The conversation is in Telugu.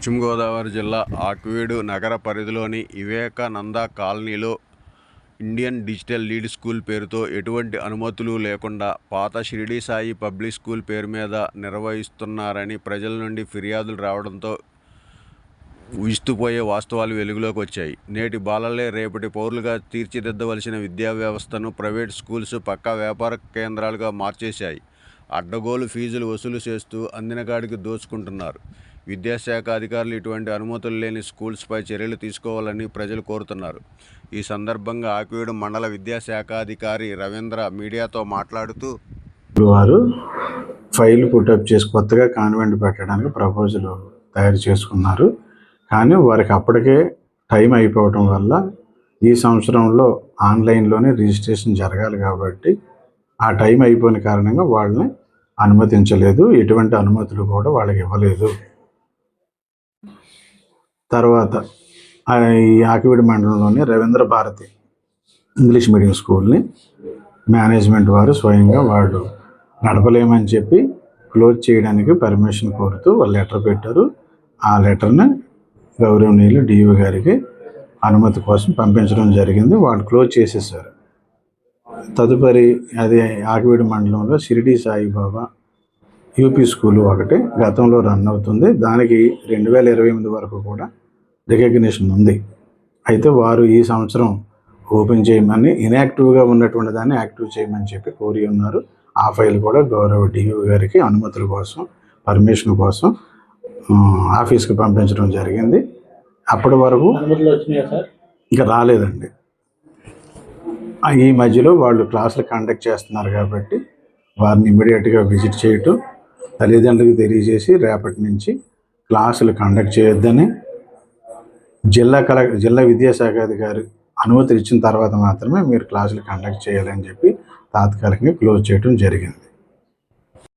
పశ్చిమ గోదావరి జిల్లా ఆక్వేడు నగర పరిధిలోని వివేకానంద కాలనీలో ఇండియన్ డిజిటల్ లీడ్ స్కూల్ పేరుతో ఎటువంటి అనుమతులు లేకుండా పాత షిరిడి సాయి పబ్లిక్ స్కూల్ పేరు మీద నిర్వహిస్తున్నారని ప్రజల నుండి ఫిర్యాదులు రావడంతో విస్తుపోయే వాస్తవాలు వెలుగులోకి వచ్చాయి. నేటి బాలలే రేపటి పౌరులుగా తీర్చిదిద్దవలసిన విద్యా వ్యవస్థను ప్రైవేట్ స్కూల్స్ పక్కా వ్యాపార కేంద్రాలుగా మార్చేశాయి. అడ్డగోలు ఫీజులు వసూలు చేస్తూ అందినగాడికి దోచుకుంటున్నారు. విద్యాశాఖ అధికారులు ఇటువంటి అనుమతులు లేని స్కూల్స్పై చర్యలు తీసుకోవాలని ప్రజలు కోరుతున్నారు. ఈ సందర్భంగా ఆకివీడు మండల విద్యాశాఖాధికారి రవీంద్ర మీడియాతో మాట్లాడుతూ వారు ఫైల్ పుటప్ చేసి కొత్తగా కాన్వెంట్ పెట్టడానికి ప్రపోజల్ తయారు చేసుకున్నారు. కానీ వారికి అప్పటికే టైం అయిపోవటం వల్ల ఈ సంవత్సరంలో ఆన్లైన్లోనే రిజిస్ట్రేషన్ జరగాలి కాబట్టి ఆ టైం అయిపోయిన కారణంగా వాళ్ళని అనుమతించలేదు. ఎటువంటి అనుమతులు కూడా వాళ్ళకి ఇవ్వలేదు. తర్వాత ఈ ఆకివీడి మండలంలోని రవీంద్ర భారతి ఇంగ్లీష్ మీడియం స్కూల్ని మేనేజ్మెంట్ వారు స్వయంగా వాళ్ళు నడపలేమని చెప్పి క్లోజ్ చేయడానికి పర్మిషన్ కోరుతూ వాళ్ళు లెటర్ పెట్టారు. ఆ లెటర్ని గౌరవనీయులు డిఓ గారికి అనుమతి కోసం పంపించడం జరిగింది. వాళ్ళు క్లోజ్ చేసేసారు. తదుపరి అది ఆకివీడి మండలంలో షిరిడి సాయిబాబా యూపీ స్కూల్ ఒకటి గతంలో రన్ అవుతుంది. దానికి రెండు వేల ఇరవై ఎనిమిది వరకు కూడా రికగ్నిషన్ ఉంది. అయితే వారు ఈ సంవత్సరం ఓపెన్ చేయమని ఇన్యాక్టివ్గా ఉన్నటువంటి దాన్ని యాక్టివ్ చేయమని చెప్పి కోరి ఉన్నారు. ఆ ఫైల్ కూడా గౌరవ డిఓ గారికి అనుమతుల కోసం పర్మిషన్ కోసం ఆఫీస్కి పంపించడం జరిగింది. అప్పటి వరకు ఇంకా రాలేదండి. ఈ మధ్యలో వాళ్ళు క్లాసులు కండక్ట్ చేస్తున్నారు కాబట్టి వారిని ఇమీడియట్గా విజిట్ చేయటం తల్లిదండ్రులకు తెలియజేసి రేపటి నుంచి క్లాసులు కండక్ట్ చేయొద్దని జిల్లా కల జిల్లా విద్యాశాఖ అధికారి అనుమతులు ఇచ్చిన తర్వాత మాత్రమే మీరు క్లాసులు కండక్ట్ చేయాలని చెప్పి తాత్కాలికంగా క్లోజ్ చేయడం జరిగింది.